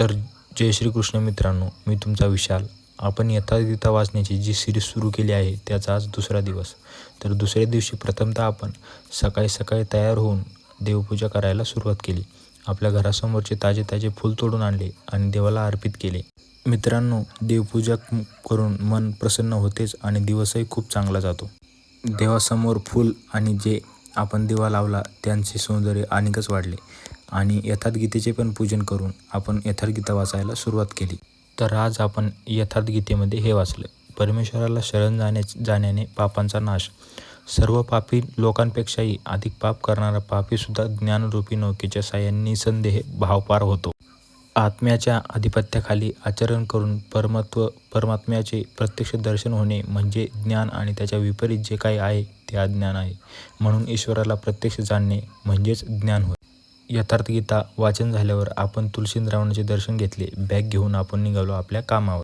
तर जय श्रीकृष्ण मित्रांनो मी तुमचा विशाल. आपण यथागीता वाचण्याची जी सिरीज सुरू केली आहे त्याचा आज दुसरा दिवस. तर दुसऱ्या दिवशी प्रथमतः आपण सकाळी सकाळी तयार होऊन देवपूजा करायला सुरुवात केली. आपल्या घरासमोरचे ताजे ताजे फूल तोडून आणले आणि देवाला अर्पित केले. मित्रांनो देवपूजा करून मन प्रसन्न होतेच आणि दिवसही खूप चांगला जातो. देवासमोर फूल आणि जे आपण दिवा लावला त्यांचे सौंदर्य आणिकच वाढले. आणि यथार्थगीतेचे पण पूजन करून आपण यथार्थगीता वाचायला सुरुवात केली. तर आज आपण यथार्थगीतेमध्ये हे वाचलं. परमेश्वराला शरण जाण्या जाण्याने पापांचा नाश. सर्व पापी लोकांपेक्षाही अधिक पाप करणारा पापीसुद्धा ज्ञानरूपी नौकेच्या साह्याने निसंदेह भावपार होतो. आत्म्याच्या आधिपत्याखाली आचरण करून परमत्व परमात्म्याचे प्रत्यक्ष दर्शन होणे म्हणजे ज्ञान आणि त्याच्या विपरीत जे काही आहे ते अज्ञान आहे. म्हणून ईश्वराला प्रत्यक्ष जाणणे म्हणजेच ज्ञान होय. यथार्थ गीता वाचन झाल्यावर आपण तुलसींद्रावणाचे दर्शन घेतले. बॅग घेऊन आपण निघालो आपल्या कामावर.